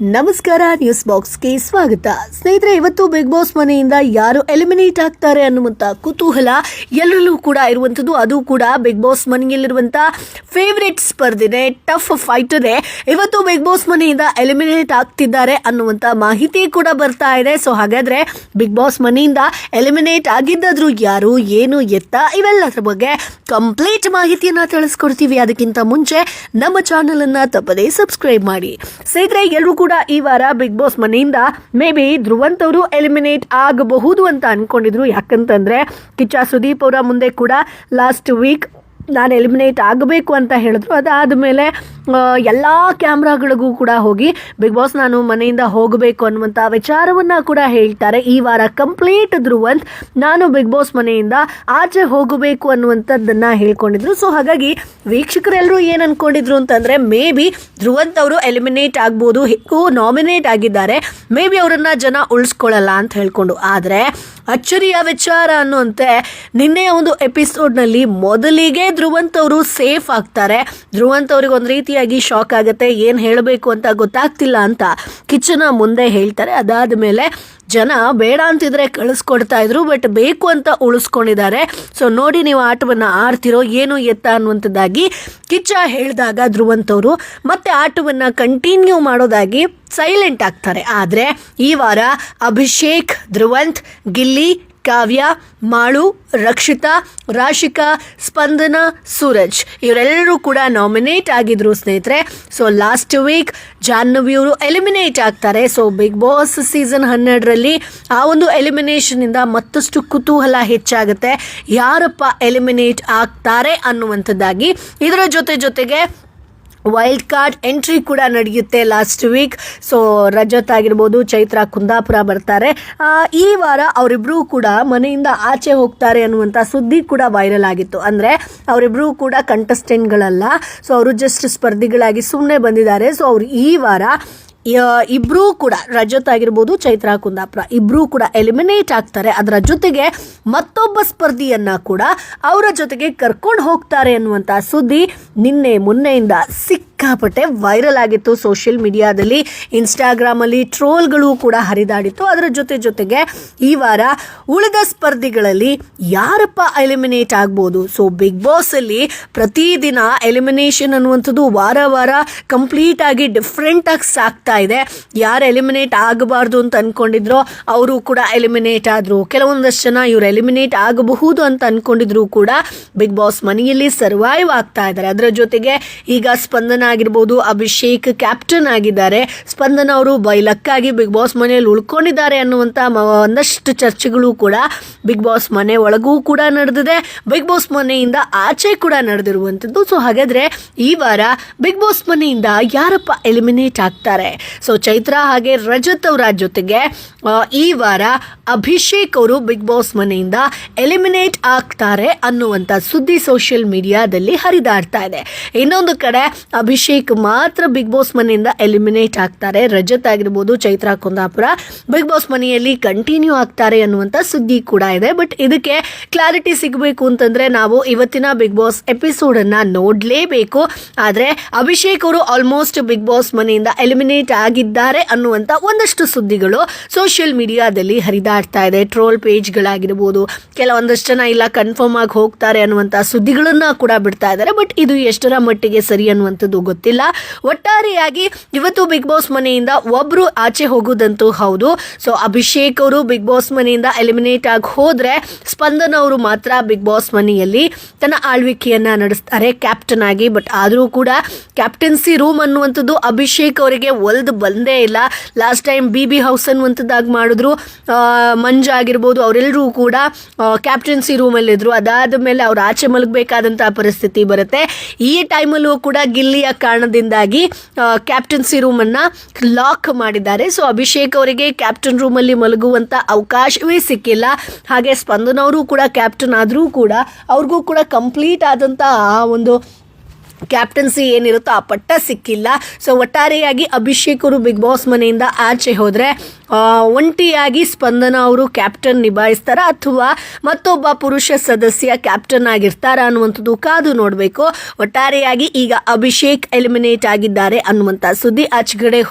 ನಮಸ್ಕಾರ, ನ್ಯೂಸ್ ಬಾಕ್ಸ್ಗೆ ಸ್ವಾಗತ. ಸ್ನೇಹಿತರೆ, ಇವತ್ತು ಬಿಗ್ ಬಾಸ್ ಮನೆಯಿಂದ ಯಾರು ಎಲಿಮಿನೇಟ್ ಆಗ್ತಾರೆ ಅನ್ನುವಂಥ ಕುತೂಹಲ ಎಲ್ಲರಲ್ಲೂ ಕೂಡ ಇರುವಂಥದ್ದು. ಅದು ಕೂಡ ಬಿಗ್ ಬಾಸ್ ಮನೆಯಲ್ಲಿರುವಂಥ ಫೇವ್ರೇಟ್ ಸ್ಪರ್ಧಿನೇ ಟಫ್ ಫೈಟರೇ ಇವತ್ತು ಬಿಗ್ ಬಾಸ್ ಮನೆಯಿಂದ ಎಲಿಮಿನೇಟ್ ಆಗ್ತಿದ್ದಾರೆ ಅನ್ನುವಂಥ ಮಾಹಿತಿ ಕೂಡ ಬರ್ತಾ ಇದೆ. ಸೊ ಹಾಗಾದ್ರೆ ಬಿಗ್ ಬಾಸ್ ಮನೆಯಿಂದ ಎಲಿಮಿನೇಟ್ ಆಗಿದ್ದಾದ್ರು ಯಾರು, ಏನು, ಎತ್ತ, ಇವೆಲ್ಲದರ ಬಗ್ಗೆ ಕಂಪ್ಲೀಟ್ ಮಾಹಿತಿಯನ್ನ ತಿಳಿಸ್ಕೊಡ್ತೀವಿ. ಅದಕ್ಕಿಂತ ಮುಂಚೆ ನಮ್ಮ ಚಾನೆಲ್ ಅನ್ನ ತಪ್ಪದೇ ಸಬ್ಸ್ಕ್ರೈಬ್ ಮಾಡಿ. ಸ್ನೇಹಿತರೆ ಎಲ್ಲರೂ ಈ ವಾರ ಬಿಗ್ ಬಾಸ್ ಮನೆಯಿಂದ ಮೇ ಬಿ ಧ್ರುವಂತ್ ಅವರು ಎಲಿಮಿನೇಟ್ ಆಗಬಹುದು ಅಂತ ಅನ್ಕೊಂಡಿದ್ರು. ಯಾಕಂತಂದ್ರೆ ಕಿಚ್ಚ ಸುದೀಪ್ ಅವರ ಮುಂದೆ ಕೂಡ ಲಾಸ್ಟ್ ವೀಕ್ ನಾನು ಎಲಿಮಿನೇಟ್ ಆಗಬೇಕು ಅಂತ ಹೇಳಿದ್ರು. ಅದಾದಮೇಲೆ ಎಲ್ಲ ಕ್ಯಾಮ್ರಾಗಳಿಗೂ ಕೂಡ ಹೋಗಿ ಬಿಗ್ ಬಾಸ್ ನಾನು ಮನೆಯಿಂದ ಹೋಗಬೇಕು ಅನ್ನುವಂಥ ವಿಚಾರವನ್ನು ಕೂಡ ಹೇಳ್ತಾರೆ. ಈ ವಾರ ಕಂಪ್ಲೀಟ್ ಧ್ರುವಂತ್ ನಾನು ಬಿಗ್ ಬಾಸ್ ಮನೆಯಿಂದ ಆಚೆ ಹೋಗಬೇಕು ಅನ್ನುವಂಥದ್ದನ್ನು ಹೇಳ್ಕೊಂಡಿದ್ರು. ಸೊ ಹಾಗಾಗಿ ವೀಕ್ಷಕರೆಲ್ಲರೂ ಏನು ಅಂದ್ಕೊಂಡಿದ್ರು ಅಂತಂದರೆ, ಮೇ ಬಿ ಧ್ರುವಂತ್ ಅವರು ಎಲಿಮಿನೇಟ್ ಆಗ್ಬೋದು ಹೇಗೂ ನಾಮಿನೇಟ್ ಆಗಿದ್ದಾರೆ. ಮೇ ಬಿ ಅವರನ್ನು ಜನ ಉಳಿಸ್ಕೊಳ್ಳಲ್ಲ ಅಂತ ಹೇಳ್ಕೊಂಡು. ಆದರೆ ಅಚ್ಚರಿಯ ವಿಚಾರ ಅನ್ನುವಂತೆ ನಿನ್ನೆಯ ಒಂದು ಎಪಿಸೋಡ್ನಲ್ಲಿ ಮೊದಲಿಗೆ ಧ್ರುವಂತ್ ಅವರು ಸೇಫ್ ಆಗ್ತಾರೆ. ಧ್ರುವಂತ್ ಅವ್ರಿಗೆ ಒಂದು ರೀತಿಯಾಗಿ ಶಾಕ್ ಆಗುತ್ತೆ, ಏನು ಹೇಳಬೇಕು ಅಂತ ಗೊತ್ತಾಗ್ತಿಲ್ಲ ಅಂತ ಕಿಚನ ಮುಂದೆ ಹೇಳ್ತಾರೆ. ಅದಾದ ಮೇಲೆ ಜನ ಬೇಡ ಅಂತಿದ್ರೆ ಕಳಿಸ್ಕೊಡ್ತಾ ಇದ್ರು ಬಟ್ ಬೇಕು ಅಂತ ಉಳಿಸ್ಕೊಂಡಿದ್ದಾರೆ. ಸೊ ನೋಡಿ ನೀವು ಆಟವನ್ನು ಆಡ್ತಿರೋ, ಏನು ಎತ್ತ ಅನ್ನುವಂಥದ್ದಾಗಿ ಕಿಚ್ಚ ಹೇಳಿದಾಗ ಧ್ರುವಂತವರು ಮತ್ತೆ ಆಟವನ್ನು ಕಂಟಿನ್ಯೂ ಮಾಡೋದಾಗಿ ಸೈಲೆಂಟ್ ಆಗ್ತಾರೆ. ಆದರೆ ಈ ವಾರ ಅಭಿಷೇಕ್, ಧ್ರುವಂತ್, ಗಿಲ್ಲಿ ಕಾವ್ಯ, ಮಾಳು, ರಕ್ಷಿತಾ, ರಾಶಿಕಾ, ಸ್ಪಂದನ, ಸೂರಜ್. ಇವರೆಲ್ಲರೂ ಕೂಡ ನಾಮಿನೇಟ್ ಆಗಿದ್ರು ಸ್ನೇಹಿತರೆ. ಸೊ ಲಾಸ್ಟ್ ವೀಕ್ ಜಾಹ್ನವಿ ಅವರು ಎಲಿಮಿನೇಟ್ ಆಗ್ತಾರೆ. ಸೊ ಬಿಗ್ ಬಾಸ್ ಸೀಸನ್ ಹನ್ನೆರಡರಲ್ಲಿ ಆ ಒಂದು ಎಲಿಮಿನೇಷನಿಂದ ಮತ್ತಷ್ಟು ಕುತೂಹಲ ಹೆಚ್ಚಾಗುತ್ತೆ. ಯಾರಪ್ಪ ಎಲಿಮಿನೇಟ್ ಆಗ್ತಾರೆ ಅನ್ನುವಂಥದ್ದಾಗಿ ಇದರ ಜೊತೆ ಜೊತೆಗೆ ವೈಲ್ಡ್ ಕಾರ್ಡ್ ಎಂಟ್ರಿ ಕೂಡ ನಡೆಯುತ್ತೆ ಲಾಸ್ಟ್ ವೀಕ್. ಸೊ ರಜತ್ ಆಗಿರ್ಬೋದು, ಚೈತ್ರ ಕುಂದಾಪುರ ಬರ್ತಾರೆ. ಈ ವಾರ ಅವರಿಬ್ಬರೂ ಕೂಡ ಮನೆಯಿಂದ ಆಚೆ ಹೋಗ್ತಾರೆ ಅನ್ನುವಂಥ ಸುದ್ದಿ ಕೂಡ ವೈರಲ್ ಆಗಿತ್ತು. ಅಂದರೆ ಅವರಿಬ್ಬರೂ ಕೂಡ ಕಂಟೆಸ್ಟೆಂಟ್ಗಳಲ್ಲ ಸೊ ಅವರು ಜಸ್ಟ್ ಸ್ಪರ್ಧಿಗಳಾಗಿ ಸುಮ್ಮನೆ ಬಂದಿದ್ದಾರೆ. ಸೊ ಅವರು ಈ ವಾರ ಇಬ್ಬರೂ ಕೂಡ ರಜತ್ ಆಗಿರ್ಬೋದು, ಚೈತ್ರ, ಕುಂದಾಪುರ ಇಬ್ಬರೂ ಕೂಡ ಎಲಿಮಿನೇಟ್ ಆಗ್ತಾರೆ. ಅದರ ಜೊತೆಗೆ ಮತ್ತೊಬ್ಬ ಸ್ಪರ್ಧಿಯನ್ನ ಕೂಡ ಅವರ ಜೊತೆಗೆ ಕರ್ಕೊಂಡು ಹೋಗ್ತಾರೆ ಅನ್ನುವಂಥ ಸುದ್ದಿ ನಿನ್ನೆ, ಮೊನ್ನೆಯಿಂದ ಸಿಕ್ಕಾಪಟ್ಟೆ ವೈರಲ್ ಆಗಿತ್ತು ಸೋಷಿಯಲ್ ಮೀಡಿಯಾದಲ್ಲಿ ಇನ್ಸ್ಟಾಗ್ರಾಮಲ್ಲಿ ಟ್ರೋಲ್ಗಳು ಕೂಡ ಹರಿದಾಡಿತ್ತು. ಅದರ ಜೊತೆ ಜೊತೆಗೆ ಈ ವಾರ ಉಳಿದ ಸ್ಪರ್ಧಿಗಳಲ್ಲಿ ಯಾರಪ್ಪ ಎಲಿಮಿನೇಟ್ ಆಗ್ಬೋದು? ಸೊ ಬಿಗ್ ಬಾಸಲ್ಲಿ ಪ್ರತಿದಿನ ಎಲಿಮಿನೇಷನ್ ಅನ್ನುವಂಥದ್ದು ವಾರ ವಾರ ಕಂಪ್ಲೀಟ್ ಆಗಿ ಡಿಫ್ರೆಂಟ್ ಆಗಿ ಸಾಕ್ತಾ ಇದೆ. ಯಾರು ಎಲಿಮಿನೇಟ್ ಆಗಬಾರ್ದು ಅಂತ ಅನ್ಕೊಂಡಿದ್ರು ಅವರು ಕೂಡ ಎಲಿಮಿನೇಟ್ ಆದ್ರು. ಕೆಲವೊಂದಷ್ಟು ಜನ ಇವರು ಎಲಿಮಿನೇಟ್ ಆಗಬಹುದು ಅಂತ ಅನ್ಕೊಂಡಿದ್ರು ಕೂಡ ಬಿಗ್ ಬಾಸ್ ಮನೆಯಲ್ಲಿ ಸರ್ವೈವ್ ಆಗ್ತಾ ಇದ್ದಾರೆ. ಅದರ ಜೊತೆಗೆ ಈಗ ಸ್ಪಂದನ ಆಗಿರ್ಬೋದು, ಅಭಿಷೇಕ್ ಕ್ಯಾಪ್ಟನ್ ಆಗಿದ್ದಾರೆ. ಸ್ಪಂದನ ಅವರು ಬೈ ಲಕ್ಕಾಗಿ ಬಿಗ್ ಬಾಸ್ ಮನೆಯಲ್ಲಿ ಉಳ್ಕೊಂಡಿದ್ದಾರೆ ಅನ್ನುವಂಥ ಒಂದಷ್ಟು ಚರ್ಚೆಗಳು ಕೂಡ ಬಿಗ್ ಬಾಸ್ ಮನೆ ಒಳಗೂ ಕೂಡ ನಡೆದಿದೆ. ಬಿಗ್ ಬಾಸ್ ಮನೆಯಿಂದ ಆಚೆ ಕೂಡ ನಡೆದಿರುವಂಥದ್ದು. ಸೊ ಹಾಗಾದ್ರೆ ಈ ವಾರ ಬಿಗ್ ಬಾಸ್ ಮನೆಯಿಂದ ಯಾರಪ್ಪ ಎಲಿಮಿನೇಟ್ ಆಗ್ತಾರೆ? ಸೊ ಚೈತ್ರ ಹಾಗೆ ರಜತ್ ಅವರ ಜೊತೆಗೆ ಈ ವಾರ ಅಭಿಷೇಕ್ ಅವರು ಬಿಗ್ ಬಾಸ್ ಮನೆಯಿಂದ ಎಲಿಮಿನೇಟ್ ಆಗ್ತಾರೆ ಅನ್ನುವಂಥ ಸುದ್ದಿ ಸೋಷಿಯಲ್ ಮೀಡಿಯಾದಲ್ಲಿ ಹರಿದಾಡ್ತಾ ಇದೆ. ಇನ್ನೊಂದು ಕಡೆ ಅಭಿಷೇಕ್ ಮಾತ್ರ ಬಿಗ್ ಬಾಸ್ ಮನೆಯಿಂದ ಎಲಿಮಿನೇಟ್ ಆಗ್ತಾರೆ. ರಜತ್ ಆಗಿರ್ಬೋದು, ಚೈತ್ರಾ, ಕುಂದಾಪುರ ಬಿಗ್ ಬಾಸ್ ಮನೆಯಲ್ಲಿ ಕಂಟಿನ್ಯೂ ಆಗ್ತಾರೆ ಅನ್ನುವಂಥ ಸುದ್ದಿ ಕೂಡ ಇದೆ. ಬಟ್ ಇದಕ್ಕೆ ಕ್ಲಾರಿಟಿ ಸಿಗಬೇಕು ಅಂತಂದ್ರೆ ನಾವು ಇವತ್ತಿನ ಬಿಗ್ ಬಾಸ್ ಎಪಿಸೋಡ್ ನೋಡಲೇಬೇಕು ನೋಡ್ಲೇಬೇಕು. ಆದ್ರೆ ಅಭಿಷೇಕ್ ಅವರು ಆಲ್ಮೋಸ್ಟ್ ಬಿಗ್ ಬಾಸ್ ಮನೆಯಿಂದ ಎಲಿಮಿನೇಟ್ ಆಗಿದ್ದಾರೆ ಅನ್ನುವಂಥ ಒಂದಷ್ಟು ಸುದ್ದಿಗಳು ಸೋಷಿಯಲ್ ಮೀಡಿಯಾದಲ್ಲಿ ಹರಿದಾಡ್ತಾ ಇದೆ. ಟ್ರೋಲ್ ಪೇಜ್ಗಳಾಗಿರ್ಬೋದು, ಕೆಲವೊಂದಷ್ಟು ಜನ ಇಲ್ಲ ಕನ್ಫರ್ಮ್ ಆಗಿ ಹೋಗ್ತಾರೆ ಅನ್ನುವಂಥ ಸುದ್ದಿಗಳನ್ನು ಕೂಡ ಬಿಡ್ತಾ ಇದ್ದಾರೆ. ಬಟ್ ಇದು ಎಷ್ಟರ ಮಟ್ಟಿಗೆ ಸರಿ ಅನ್ನುವಂಥದ್ದು ಗೊತ್ತಿಲ್ಲ. ಒಟ್ಟಾರೆಯಾಗಿ ಇವತ್ತು ಬಿಗ್ ಬಾಸ್ ಮನೆಯಿಂದ ಒಬ್ರು ಆಚೆ ಹೋಗೋದಂತೂ ಹೌದು. ಸೊ ಅಭಿಷೇಕ್ ಅವರು ಬಿಗ್ ಬಾಸ್ ಮನೆಯಿಂದ ಎಲಿಮಿನೇಟ್ ಆಗಿ ಹೋದ್ರೆ ಸ್ಪಂದನ್ ಅವರು ಮಾತ್ರ ಬಿಗ್ ಬಾಸ್ ಮನೆಯಲ್ಲಿ ತನ್ನ ಆಳ್ವಿಕೆಯನ್ನ ನಡೆಸ್ತಾರೆ ಕ್ಯಾಪ್ಟನ್ ಆಗಿ. ಬಟ್ ಆದರೂ ಕೂಡ ಕ್ಯಾಪ್ಟನ್ಸಿ ರೂಮ್ ಅನ್ನುವಂಥದ್ದು ಅಭಿಷೇಕ್ ಅವರಿಗೆ ಒಲ್ದು ಬಂದೇ ಇಲ್ಲ. Last time B B house ಅನ್ನುವಂಥದ್ದಾಗಿ ಮಾಡಿದ್ರು. ಮಂಜ ಆಗಿರ್ಬೋದು ಅವರೆಲ್ಲರೂ ಕೂಡ ಕ್ಯಾಪ್ಟನ್ಸಿ ರೂಮಲ್ಲಿದ್ದರು ಅದಾದ ಮೇಲೆ ಅವ್ರು ಆಚೆ ಮಲಗಬೇಕಾದಂಥ ಪರಿಸ್ಥಿತಿ ಬರುತ್ತೆ. ಈ ಟೈಮಲ್ಲೂ ಕೂಡ ಗಿಲ್ಲಿಯ ಕಾರಣದಿಂದಾಗಿ ಕ್ಯಾಪ್ಟನ್ಸಿ ರೂಮನ್ನು ಲಾಕ್ ಮಾಡಿದ್ದಾರೆ. ಸೊ ಅಭಿಷೇಕ್ ಅವರಿಗೆ ಕ್ಯಾಪ್ಟನ್ ರೂಮಲ್ಲಿ ಮಲಗುವಂಥ ಅವಕಾಶವೇ ಸಿಕ್ಕಿಲ್ಲ. ಹಾಗೆ ಸ್ಪಂದನ ಅವರು ಕೂಡ ಕ್ಯಾಪ್ಟನ್ ಆದರೂ ಕೂಡ ಅವ್ರಿಗೂ ಕೂಡ ಕಂಪ್ಲೀಟ್ ಆದಂಥ ಆ ಒಂದು ಕ್ಯಾಪ್ಟನ್ಸಿ ಏನಿರುತ್ತೋ ಆ ಪಟ್ಟ ಸಿಕ್ಕಿಲ್ಲ. ಸೊ ಒಟ್ಟಾರೆಯಾಗಿ ಅಭಿಷೇಕ್ ಅವರು ಬಿಗ್ ಬಾಸ್ ಮನೆಯಿಂದ ಆಚೆ ಹೋದರೆ ಒಂಟಿಯಾಗಿ ಸ್ಪಂದನ ಅವರು ಕ್ಯಾಪ್ಟನ್ ನಿಭಾಯಿಸ್ತಾರ ಅಥವಾ ಮತ್ತೊಬ್ಬ ಪುರುಷ ಸದಸ್ಯ ಕ್ಯಾಪ್ಟನ್ ಆಗಿರ್ತಾರ ಅನ್ನುವಂಥದ್ದು ಕಾದು ನೋಡಬೇಕು. ಒಟ್ಟಾರೆಯಾಗಿ ಈಗ ಅಭಿಷೇಕ್ ಎಲಿಮಿನೇಟ್ ಆಗಿದ್ದಾರೆ ಅನ್ನುವಂಥ ಸುದ್ದಿ ಆಚೆಗಡೆ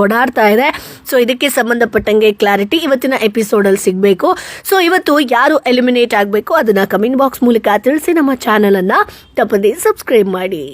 ಹೊಡಾಡ್ತಾ ಇದೆ. ಸೊ ಇದಕ್ಕೆ ಸಂಬಂಧಪಟ್ಟಂಗೆ ಕ್ಲಾರಿಟಿ ಇವತ್ತಿನ ಎಪಿಸೋಡಲ್ಲಿ ಸಿಗಬೇಕು. ಸೊ ಇವತ್ತು ಯಾರು ಎಲಿಮಿನೇಟ್ ಆಗಬೇಕು ಅದನ್ನ ಕಮೆಂಟ್ ಬಾಕ್ಸ್ ಮೂಲಕ ತಿಳಿಸಿ ನಮ್ಮ ಚಾನಲನ್ನು ತಪ್ಪದೇ ಸಬ್ಸ್ಕ್ರೈಬ್ ಮಾಡಿ.